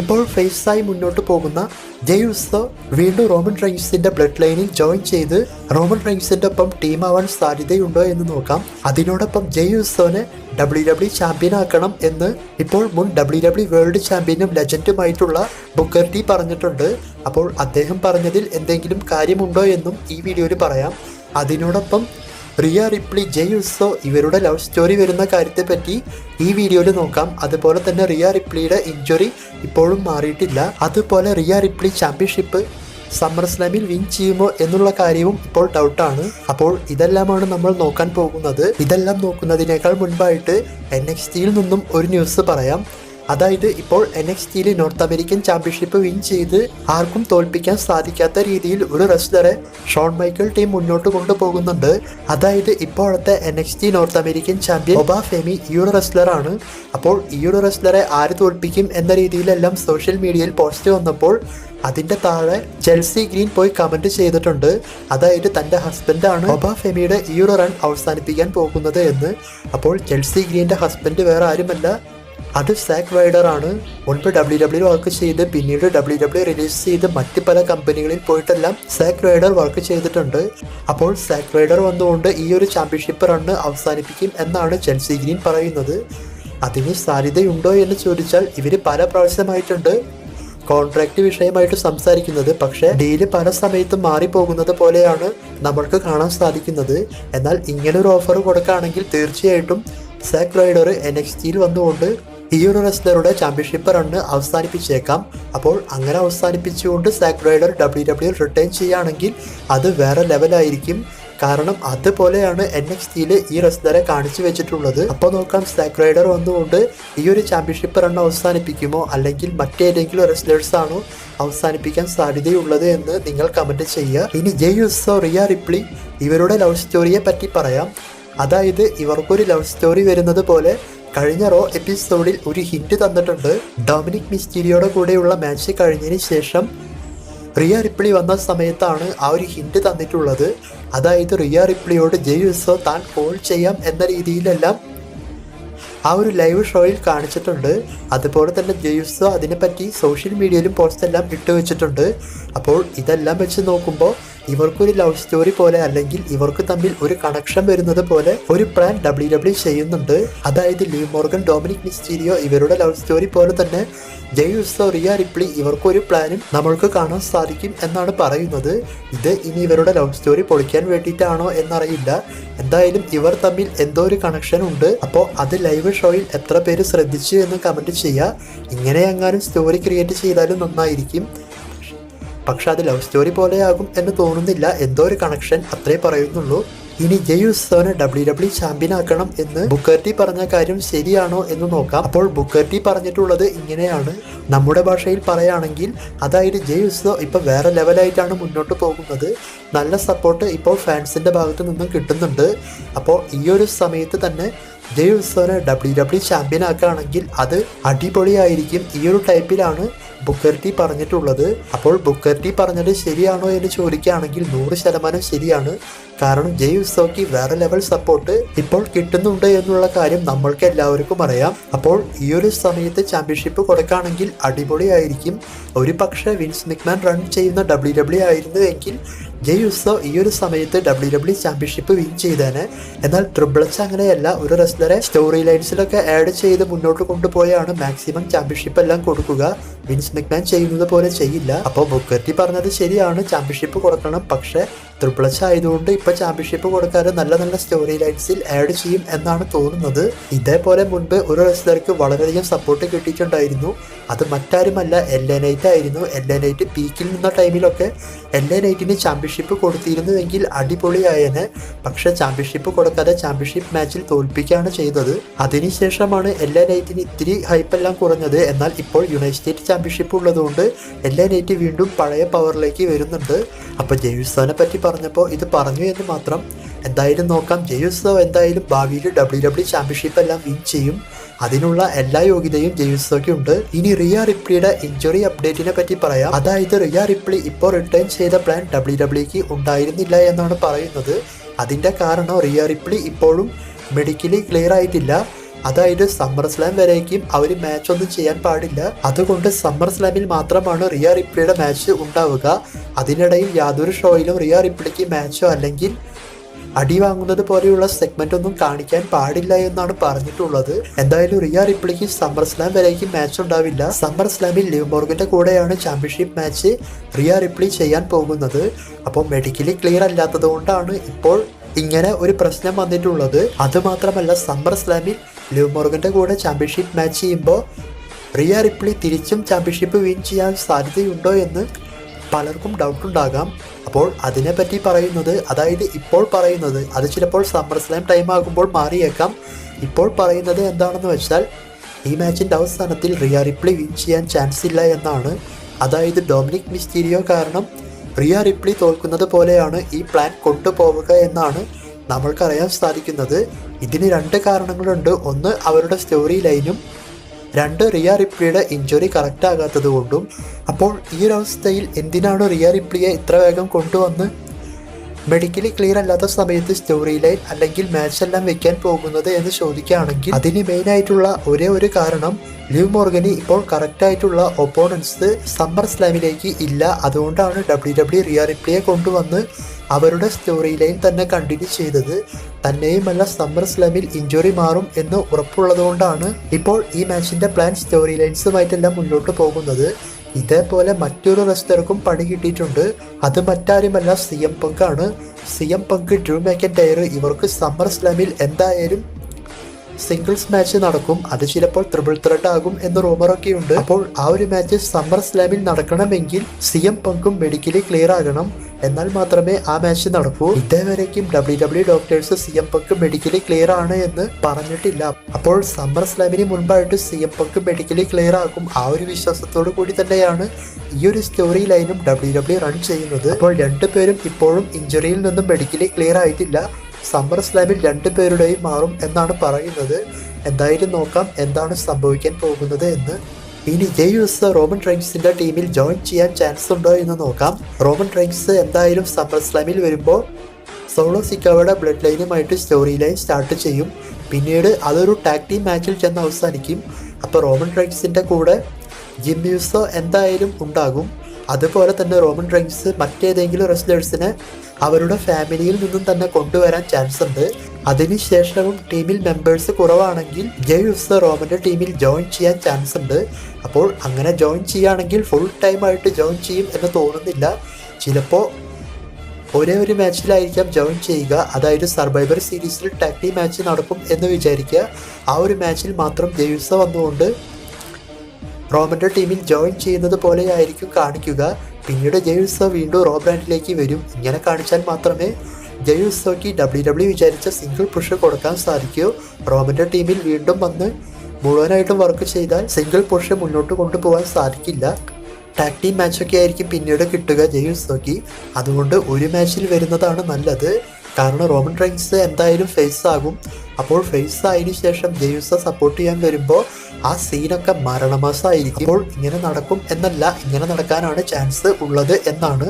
ഇപ്പോൾ ഫേസായി മുന്നോട്ട് പോകുന്ന ജെയുസോ വീണ്ടും റോമൻ റൈൻസിന്റെ ബ്ലഡ് ലൈനിൽ ജോയിൻ ചെയ്ത് റോമൻ റൈൻസിന്റെ ഒപ്പം ടീമാവാൻ സാധ്യതയുണ്ടോ എന്ന് നോക്കാം. അതിനോടൊപ്പം ജെയുസോനെ ഡബ്ല്യു ഡബ്ല്യു ചാമ്പ്യൻ ആക്കണം എന്ന് ഇപ്പോൾ മുൻ ഡബ്ല്യു ഡബ്ല്യു വേൾഡ് ചാമ്പ്യനും ലെജൻഡുമായിട്ടുള്ള ബുക്കർ ടി പറഞ്ഞിട്ടുണ്ട്. അപ്പോൾ അദ്ദേഹം പറഞ്ഞതിൽ എന്തെങ്കിലും കാര്യമുണ്ടോ എന്നും ഈ വീഡിയോയിൽ പറയാം. അതിനോടൊപ്പം റിയ റിപ്ലി ജയ് ഉത്സോ ഇവരുടെ ലവ് സ്റ്റോറി വരുന്ന കാര്യത്തെപ്പറ്റി ഈ വീഡിയോയിൽ നോക്കാം. അതുപോലെ തന്നെ റിയ റിപ്ലിയുടെ ഇഞ്ചുറി ഇപ്പോഴും മാറിയിട്ടില്ല. അതുപോലെ റിയ റിപ്ലി ചാമ്പ്യൻഷിപ്പ് സമ്മർ സ്ലാമിൽ വിൻ ചെയ്യുമോ എന്നുള്ള കാര്യവും ഇപ്പോൾ ഡൗട്ടാണ് അപ്പോൾ ഇതെല്ലാമാണ് നമ്മൾ നോക്കാൻ പോകുന്നത്. ഇതെല്ലാം നോക്കുന്നതിനേക്കാൾ മുൻപായിട്ട് എൻ എക്സ് ടിയിൽ നിന്നും ഒരു ന്യൂസ് പറയാം. അതായത് ഇപ്പോൾ എൻ എക്സ് ടിയിൽ നോർത്ത് അമേരിക്കൻ ചാമ്പ്യൻഷിപ്പ് വിൻ ചെയ്ത് ആർക്കും തോൽപ്പിക്കാൻ സാധിക്കാത്ത രീതിയിൽ ഒരു റെസ്ലറെ ഷോൺ മൈക്കിൾ ടീം മുന്നോട്ട് കൊണ്ടുപോകുന്നുണ്ട്. അതായത് ഇപ്പോഴത്തെ N X T North American champion Oba Femi ഈ ഒരു റെസ്ലറാണ് അപ്പോൾ ഈ ഒരു റെസ്ലറെ ആര് തോൽപ്പിക്കും എന്ന രീതിയിലെല്ലാം സോഷ്യൽ മീഡിയയിൽ പോസ്റ്റ് വന്നപ്പോൾ അതിന്റെ താഴെ ചെൽസി ഗ്രീൻ പോയി കമന്റ് ചെയ്തിട്ടുണ്ട്. അതായത് തന്റെ ഹസ്ബൻഡാണ് ഒബാ ഫെമിയുടെ ഈ ഒരു റൺ അവസാനിപ്പിക്കാൻ പോകുന്നത് എന്ന്. അപ്പോൾ ചെൽസി ഗ്രീന്റെ ഹസ്ബൻഡ് വേറെ ആരുമല്ല. അത് സാക്ക് റൈഡർ ആണ്. മുൻപ് ഡബ്ല്യു ഡബ്ല്യു വർക്ക് ചെയ്ത് പിന്നീട് ഡബ്ല്യു ഡബ്ല്യു റിലീസ് ചെയ്ത് മറ്റ് പല കമ്പനികളിൽ പോയിട്ടെല്ലാം സാക്ക് റൈഡർ വർക്ക് ചെയ്തിട്ടുണ്ട്. അപ്പോൾ സാക്ക് റൈഡർ വന്നുകൊണ്ട് ഈ ഒരു ചാമ്പ്യൻഷിപ്പ് റണ്ണ് അവസാനിപ്പിക്കും എന്നാണ് ചെൽസി ഗ്രീൻ പറയുന്നത്. അതിന് സാധ്യതയുണ്ടോ എന്ന് ചോദിച്ചാൽ ഇവർ പല പ്രാവശ്യമായിട്ടുണ്ട്. കോൺട്രാക്റ്റ് വിഷയമായിട്ട് സംസാരിക്കുന്നത് പക്ഷേ ഡീൽ പല സമയത്തും മാറിപ്പോകുന്നത് പോലെയാണ് നമ്മൾക്ക് കാണാൻ സാധിക്കുന്നത്. എന്നാൽ ഇങ്ങനൊരു ഓഫർ കൊടുക്കുകയാണെങ്കിൽ തീർച്ചയായിട്ടും സാക്ക് റൈഡർ എൻ എക്സ് ടിയിൽ വന്നുകൊണ്ട് ഈ ഒരു റെസ്ലറുടെ ചാമ്പ്യൻഷിപ്പ് റണ്ണ് അവസാനിപ്പിച്ചേക്കാം. അപ്പോൾ അങ്ങനെ അവസാനിപ്പിച്ചുകൊണ്ട് Zack Ryder W W return ചെയ്യുകയാണെങ്കിൽ അത് വേറെ ലെവലായിരിക്കും കാരണം അതുപോലെയാണ് എൻ എക്സ് ടിയിൽ ഈ റെസ്ലറെ കാണിച്ചു വെച്ചിട്ടുള്ളത്. അപ്പോൾ നോക്കാം സാക്ക് റൈഡർ വന്നുകൊണ്ട് ഈ ഒരു ചാമ്പ്യൻഷിപ്പ് റൺ അവസാനിപ്പിക്കുമോ? അല്ലെങ്കിൽ മറ്റേതെങ്കിലും റെസ്ലേഴ്സ് ആണോ അവസാനിപ്പിക്കാൻ സാധ്യതയുള്ളത് എന്ന് നിങ്ങൾ കമന്റ് ചെയ്യുക. ഇനി Jey Uso Rhea Ripley ഇവരുടെ ലവ് സ്റ്റോറിയെ പറ്റി പറയാം. അതായത് ഇവർക്കൊരു ലവ് സ്റ്റോറി വരുന്നത് പോലെ കഴിഞ്ഞ റോ എപ്പിസോഡിൽ ഒരു ഹിന്റ് തന്നിട്ടുണ്ട്. ഡൊമിനിക് മിസ്റ്റീരിയോയുടെ കൂടെയുള്ള മാച്ച് കഴിഞ്ഞതിന് ശേഷം റിയ റിപ്ലി വന്ന സമയത്താണ് ആ ഒരു ഹിന്റ് തന്നിട്ടുള്ളത്. അതായത് റിയ റിപ്ലിയോട് ജയ് ഉത്സവ് താൻ കോൾ ചെയ്യാം എന്ന രീതിയിലെല്ലാം ആ ഒരു ലൈവ് ഷോയിൽ കാണിച്ചിട്ടുണ്ട്. അതുപോലെ തന്നെ ജെയ്സോ അതിനെപ്പറ്റി സോഷ്യൽ മീഡിയയിലും പോസ്റ്റെല്ലാം ഇട്ട് വെച്ചിട്ടുണ്ട്. അപ്പോൾ ഇതെല്ലാം വെച്ച് നോക്കുമ്പോൾ ഇവർക്കൊരു ലവ് സ്റ്റോറി പോലെ അല്ലെങ്കിൽ ഇവർക്ക് തമ്മിൽ ഒരു കണക്ഷൻ വരുന്നത് പോലെ ഒരു പ്ലാൻ ഡബ്ല്യു ഡബ്ല്യു ചെയ്യുന്നുണ്ട്. അതായത് ലീ മോർഗൻ ഡൊമിനിക് മിസ്റ്റീരിയോ ഇവരുടെ ലവ് സ്റ്റോറി പോലെ തന്നെ ജയ് ഉത്സോ റിയ റിപ്ലി ഇവർക്കൊരു പ്ലാനും നമ്മൾക്ക് കാണാൻ സാധിക്കും എന്നാണ് പറയുന്നത്. ഇത് ഇനി ഇവരുടെ ലവ് സ്റ്റോറി പൊളിക്കാൻ വേണ്ടിയിട്ടാണോ എന്നറിയില്ല. എന്തായാലും ഇവർ തമ്മിൽ എന്തോ ഒരു കണക്ഷൻ ഉണ്ട്. അപ്പോൾ അത് ലൈവ് ഷോയിൽ എത്ര പേര് ശ്രദ്ധിച്ചു എന്ന് കമന്റ് ചെയ്യുക. ഇങ്ങനെ എങ്ങാനും സ്റ്റോറി ക്രിയേറ്റ് ചെയ്താലും നന്നായിരിക്കും. പക്ഷെ അത് ലവ് സ്റ്റോറി പോലെയാകും എന്ന് തോന്നുന്നില്ല. എന്തോ ഒരു കണക്ഷൻ അത്രേ പറയുന്നുള്ളൂ. ഇനി ജയ് ഉത്സവനെ ഡബ്ല്യു ഡബ്ല്യു ചാമ്പ്യൻ ആക്കണം എന്ന് ബുക്കർട്ടി പറഞ്ഞ കാര്യം ശരിയാണോ എന്ന് നോക്കാം. അപ്പോൾ ബുക്കർട്ടി പറഞ്ഞിട്ടുള്ളത് ഇങ്ങനെയാണ്. നമ്മുടെ ഭാഷയിൽ പറയുകയാണെങ്കിൽ അതായത് ജയ് ഇപ്പോൾ ഇപ്പൊ വേറെ ലെവലായിട്ടാണ് മുന്നോട്ട് പോകുന്നത്. നല്ല സപ്പോർട്ട് ഇപ്പോൾ ഫാൻസിന്റെ ഭാഗത്തു നിന്നും കിട്ടുന്നുണ്ട്. അപ്പോൾ ഈ ഒരു സമയത്ത് തന്നെ ജയ് ഉത്സവനെ ഡബ്ല്യു ഡബ്ല്യു ചാമ്പ്യൻ ആക്കുകയാണെങ്കിൽ അത് അടിപൊളിയായിരിക്കും. ഈ ഒരു ടൈപ്പിലാണ് ബുക്കർട്ടി പറഞ്ഞിട്ടുള്ളത്. അപ്പോൾ ബുക്കർട്ടി പറഞ്ഞത് ശരിയാണോ എന്ന് ചോദിക്കുകയാണെങ്കിൽ നൂറ് ശതമാനം ശരിയാണ്. കാരണം ജെ ഉസോക്ക് വേറെ ലെവൽ സപ്പോർട്ട് ഇപ്പോൾ കിട്ടുന്നുണ്ട് എന്നുള്ള കാര്യം നമ്മൾക്ക് എല്ലാവർക്കും അറിയാം. അപ്പോൾ ഈ ഒരു സമയത്ത് ചാമ്പ്യൻഷിപ്പ് കൊടുക്കുകയാണെങ്കിൽ അടിപൊളിയായിരിക്കും. ഒരു പക്ഷേ വിൻസ് മിക്മാൻ റൺ ചെയ്യുന്ന ഡബ്ല്യു ഡബ്ല്യു ആയിരുന്നു എങ്കിൽ ജയ് ഉത്സവ് ഈ ഒരു സമയത്ത് ഡബ്ല്യു ഡബ്ല്യു ചാമ്പ്യൻഷിപ്പ് വിൻ ചെയ്തേനെ. എന്നാൽ ട്രിപ്പിൾ എച്ച് അങ്ങനെയല്ല ഒരു റെസ്ലറെ സ്റ്റോറി ലൈൻസിലൊക്കെ ആഡ് ചെയ്ത് മുന്നോട്ട് കൊണ്ടുപോയാണ് മാക്സിമം ചാമ്പ്യൻഷിപ്പ് എല്ലാം കൊടുക്കുക. വിൻസ് മെക്മാൻ ചെയ്യുന്നത് പോലെ ചെയ്യില്ല. അപ്പോൾ ബുക്കർട്ടി പറഞ്ഞത് ശരിയാണ് ചാമ്പ്യൻഷിപ്പ് കൊടുക്കണം. പക്ഷേ ട്രിപ്പിൾ എച്ച് ആയതുകൊണ്ട് ഇപ്പോൾ ചാമ്പ്യൻഷിപ്പ് കൊടുക്കാതെ നല്ല നല്ല സ്റ്റോറി ലൈൻസിൽ ആഡ് ചെയ്യും എന്നാണ് തോന്നുന്നത്. ഇതേപോലെ മുൻപ് ഒരു റെസ്ലർക്ക് വളരെയധികം സപ്പോർട്ട് കിട്ടിയിട്ടുണ്ടായിരുന്നു. അത് മറ്റാരുമല്ല എൽ എ നൈറ്റ് ആയിരുന്നു. എൽ എ നൈറ്റ് പീക്കിൽ നിന്ന ടൈമിലൊക്കെ എൽ എ നൈറ്റിന് ചാമ്പ്യൻഷിപ്പ് കൊടുത്തിരുന്നുവെങ്കിൽ അടിപൊളിയായന്. പക്ഷെ ചാമ്പ്യൻഷിപ്പ് കൊടുക്കാതെ ചാമ്പ്യൻഷിപ്പ് മാച്ചിൽ തോൽപ്പിക്കുകയാണ് ചെയ്തത്. അതിനുശേഷമാണ് എല്ലാ നൈറ്റിന് ഇത്തിരി ഹൈപ്പെല്ലാം കുറഞ്ഞത്. എന്നാൽ ഇപ്പോൾ യുണൈറ്റഡ് സ്റ്റേറ്റ് ചാമ്പ്യൻഷിപ്പ് ഉള്ളതുകൊണ്ട് എല്ലാ നൈറ്റ് വീണ്ടും പഴയ പവറിലേക്ക് വരുന്നുണ്ട്. അപ്പോൾ ജെയ്സാനെ പറ്റി പറഞ്ഞപ്പോൾ ഇത് പറഞ്ഞു എന്ന് മാത്രം. എന്തായാലും നോക്കാം. ജെയ്സോ എന്തായാലും ഭാവിയിൽ ഡബ്ല്യു ഡബ്ല്യു ചാമ്പ്യൻഷിപ്പ് എല്ലാം വിൻ ചെയ്യും. അതിനുള്ള എല്ലാ യോഗ്യതയും ജെയ്സോയ്ക്ക് ഉണ്ട്. ഇനി റിയ റിപ്ലിയുടെ ഇഞ്ചുറി അപ്ഡേറ്റിനെ പറ്റി പറയാം. അതായത് റിയ റിപ്ലി ഇപ്പോൾ റിട്ടേൺ ചെയ്ത പ്ലാൻ ഡബ്ല്യു ഡബ്ല്യുക്ക് ഉണ്ടായിരുന്നില്ല എന്നാണ് പറയുന്നത്. അതിന്റെ കാരണം റിയ റിപ്ലി ഇപ്പോഴും മെഡിക്കലി ക്ലിയർ ആയിട്ടില്ല. അതായത് സമ്മർ സ്ലാം വരേക്കും അവർ മാച്ച് ഒന്നും ചെയ്യാൻ പാടില്ല. അതുകൊണ്ട് സമ്മർ സ്ലാമിൽ മാത്രമാണ് റിയ റിപ്ലിയുടെ മാച്ച് ഉണ്ടാവുക. അതിനിടയിൽ യാതൊരു ഷോയിലും റിയ റിപ്ലിക്ക് മാച്ചോ അല്ലെങ്കിൽ അടി വാങ്ങുന്നത് പോലെയുള്ള സെഗ്മെന്റ് ഒന്നും കാണിക്കാൻ പാടില്ല എന്നാണ് പറഞ്ഞിട്ടുള്ളത്. എന്തായാലും റിയ റിപ്ലിക്ക് സമ്മർ സ്ലാം വരേക്കും മാച്ച് ഉണ്ടാവില്ല. സമ്മർ സ്ലാമിൽ ലിവ് മോർഗന്റെ കൂടെയാണ് ചാമ്പ്യൻഷിപ്പ് മാച്ച് റിയ റിപ്ലി ചെയ്യാൻ പോകുന്നത്. അപ്പോൾ മെഡിക്കലി ക്ലിയർ അല്ലാത്തത് കൊണ്ടാണ് ഇപ്പോൾ ഇങ്ങനെ ഒരു പ്രശ്നം വന്നിട്ടുള്ളത്. അതുമാത്രമല്ല സമ്മർ സ്ലാമിൽ ലിവ് മോർഗന്റെ കൂടെ ചാമ്പ്യൻഷിപ്പ് മാച്ച് ചെയ്യുമ്പോൾ റിയ റിപ്ലി തിരിച്ചും ചാമ്പ്യൻഷിപ്പ് വിൻ ചെയ്യാൻ സാധ്യതയുണ്ടോ എന്ന് പലർക്കും ഡൗട്ട് ഉണ്ടാകാം. അപ്പോൾ അതിനെപ്പറ്റി പറയുന്നത് അതായത് ഇപ്പോൾ പറയുന്നത് അത് ചിലപ്പോൾ സമ്മർ സ്ലാം ടൈം ആകുമ്പോൾ മാറിയേക്കാം. ഇപ്പോൾ പറയുന്നത് എന്താണെന്ന് വെച്ചാൽ ഈ മാച്ചിന്റെ അവസാനത്തിൽ റിയ റിപ്ലി വിൻ ചെയ്യാൻ ചാൻസ് ഇല്ല എന്നാണ്. അതായത് ഡൊമിനിക് മിസ്റ്റീരിയോ കാരണം റിയ റിപ്ലി തോൽക്കുന്നത് പോലെയാണ് ഈ പ്ലാൻ കൊണ്ടുപോവുക എന്നാണ് നമ്മൾക്കറിയാൻ സാധിക്കുന്നത്. ഇതിന് രണ്ട് കാരണങ്ങളുണ്ട്. ഒന്ന് അവരുടെ സ്റ്റോറി ലൈനും രണ്ട് റിയ റിപ്ലിയുടെ ഇഞ്ചുറി കറക്റ്റ് ആകാത്തത് കൊണ്ടും അപ്പോൾ ഈ ഒരു അവസ്ഥയിൽ എന്തിനാണ് റിയ റിപ്ലിയെ ഇത്ര വേഗം കൊണ്ടുവന്ന് മെഡിക്കലി ക്ലിയർ അല്ലാത്ത സമയത്ത് സ്റ്റോറി ലൈൻ അല്ലെങ്കിൽ മാച്ച് എല്ലാം വെക്കാൻ പോകുന്നത് എന്ന് ചോദിക്കുകയാണെങ്കിൽ അതിന് മെയിൻ ആയിട്ടുള്ള ഒരേ ഒരു കാരണം ലിവ് മോർഗനി ഇപ്പോൾ കറക്റ്റായിട്ടുള്ള ഒപ്പോണൻസ് സമ്മർ സ്ലാമിലേക്ക് ഇല്ല. അതുകൊണ്ടാണ് ഡബ്ല്യു ഡബ്ല്യു റിയ റിപ്ലിയെ കൊണ്ടുവന്ന് അവരുടെ സ്റ്റോറി ലൈൻ തന്നെ കണ്ടിന്യൂ ചെയ്തത് തന്നെയുമല്ല സമ്മർ സ്ലാമിൽ ഇഞ്ചുറി മാറും എന്ന് ഉറപ്പുള്ളതുകൊണ്ടാണ് ഇപ്പോൾ ഈ മാച്ചിന്റെ പ്ലാൻ സ്റ്റോറി ലൈൻസുമായിട്ടെല്ലാം മുന്നോട്ട് പോകുന്നത്. ഇതേപോലെ മറ്റൊരു റെസ്റ്റർക്കും പണി കിട്ടിയിട്ടുണ്ട്. അത് മറ്റാരുമല്ല സി എം പങ്ക് ആണ്. C M Punk Drew McIntyre ഇവർക്ക് സമ്മർ സ്ലാമിൽ എന്തായാലും സിംഗിൾസ് മാച്ച് നടക്കും. അത് ചിലപ്പോൾ ട്രിപ്പിൾ ത്രെഡ് ആകും എന്ന് റൂമറൊക്കെ ഉണ്ട് അപ്പോൾ ആ ഒരു മാച്ച് സമ്മർ സ്ലാമിൽ നടക്കണമെങ്കിൽ സി എം പങ്കും മെഡിക്കലി ക്ലിയർ ആകണം. എന്നാൽ മാത്രമേ ആ മാച്ച് നടക്കൂ. ഇതേവരേക്കും W W doctors C M Punk medically clear ആണ് എന്ന് പറഞ്ഞിട്ടില്ല. അപ്പോൾ സമ്മർ സ്ലാമിന് മുൻപായിട്ട് C M Punk medically clear ആകും. ആ ഒരു വിശ്വാസത്തോടു കൂടി തന്നെയാണ് ഈ ഒരു സ്റ്റോറി ലൈനും ഡബ്ല്യു ഡബ്ല്യു റൺ ചെയ്യുന്നത്. അപ്പോൾ രണ്ടുപേരും ഇപ്പോഴും ഇഞ്ചുറിയിൽ നിന്നും മെഡിക്കലി ക്ലിയർ ആയിട്ടില്ല. സമ്മർ സ്ലാമിൽ രണ്ടു പേരുടെയും മാറും എന്നാണ് പറയുന്നത്. എന്തായാലും നോക്കാം എന്താണ് സംഭവിക്കാൻ പോകുന്നത് എന്ന്. ഇനി ജെയ്യൂസ് റോമൻ റൈൻസിന്റെ ടീമിൽ ജോയിൻ ചെയ്യാൻ ചാൻസ് ഉണ്ടോ എന്ന് നോക്കാം. റോമൻ റൈൻസ് എന്തായാലും സമ്മർ സ്ലാമിൽ വരുമ്പോൾ സോളോ സിക്കാവയുടെ ബ്ലഡ് ലൈനുമായിട്ട് സ്റ്റോറി ലൈൻ സ്റ്റാർട്ട് ചെയ്യും. പിന്നീട് അതൊരു ടാഗ് ടീം മാച്ചിൽ ചെന്ന് അവസാനിക്കും. അപ്പോൾ റോമൻ ട്രൈൻസിന്റെ കൂടെ ജിം യൂസോ എന്തായാലും ഉണ്ടാകും. അതുപോലെ തന്നെ റോമൻ റൈൻസ് മറ്റേതെങ്കിലും റെസ്ലേഴ്സിനെ അവരുടെ ഫാമിലിയിൽ നിന്നും തന്നെ കൊണ്ടുവരാൻ ചാൻസ് ഉണ്ട്. അതിനുശേഷവും ടീമിൽ മെമ്പേഴ്സ് കുറവാണെങ്കിൽ ജയ് യുസ് റോമന്റെ ടീമിൽ ജോയിൻ ചെയ്യാൻ ചാൻസ് ഉണ്ട്. അപ്പോൾ അങ്ങനെ ജോയിൻ ചെയ്യുകയാണെങ്കിൽ ഫുൾ ടൈം ആയിട്ട് ജോയിൻ ചെയ്യും എന്ന് തോന്നുന്നില്ല. ചിലപ്പോൾ ഒരേ ഒരു മാച്ചിലായിരിക്കാം ജോയിൻ ചെയ്യുക. അതായത് സർവൈവർ സീരീസിൽ ടാക്ടി മാച്ച് നടക്കും എന്ന് വിചാരിക്കുക. ആ ഒരു മാച്ചിൽ മാത്രം ജയൂസ വന്നുകൊണ്ട് റോമന്റെ ടീമിൽ ജോയിൻ ചെയ്യുന്നത് പോലെയായിരിക്കും കാണിക്കുക. പിന്നീട് ജയൂസോ വീണ്ടും റോ ബ്രാൻഡിലേക്ക് വരും. ഇങ്ങനെ കാണിച്ചാൽ മാത്രമേ ജയൂസോയ്ക്ക് ഡബ്ല്യു ഡബ്ല്യു വിചാരിച്ച സിംഗിൾ പുഷ് കൊടുക്കാൻ സാധിക്കൂ. റോമന്റെ ടീമിൽ വീണ്ടും വന്ന് മുഴുവനായിട്ടും വർക്ക് ചെയ്താൽ സിംഗിൾ പുഷ് മുന്നോട്ട് കൊണ്ടുപോകാൻ സാധിക്കില്ല. ടാക് ടീം മാച്ചൊക്കെ ആയിരിക്കും പിന്നീട് കിട്ടുക ജയൂസോയ്ക്ക്. അതുകൊണ്ട് ഒരു മാച്ചിൽ വരുന്നതാണ് നല്ലത്. കാരണം റോമൻ റൈൻസ് എന്തായാലും ഫേസ് ആകും. അപ്പോൾ ഫേസ് ആയതിനു ശേഷം ജയൂസ സപ്പോർട്ട് ചെയ്യാൻ വരുമ്പോൾ ആ സീനൊക്കെ മരണമാസമായിരിക്കും. അപ്പോൾ ഇങ്ങനെ നടക്കും എന്നല്ല ഇങ്ങനെ നടക്കാനാണ് ചാൻസ് ഉള്ളത് എന്നാണ്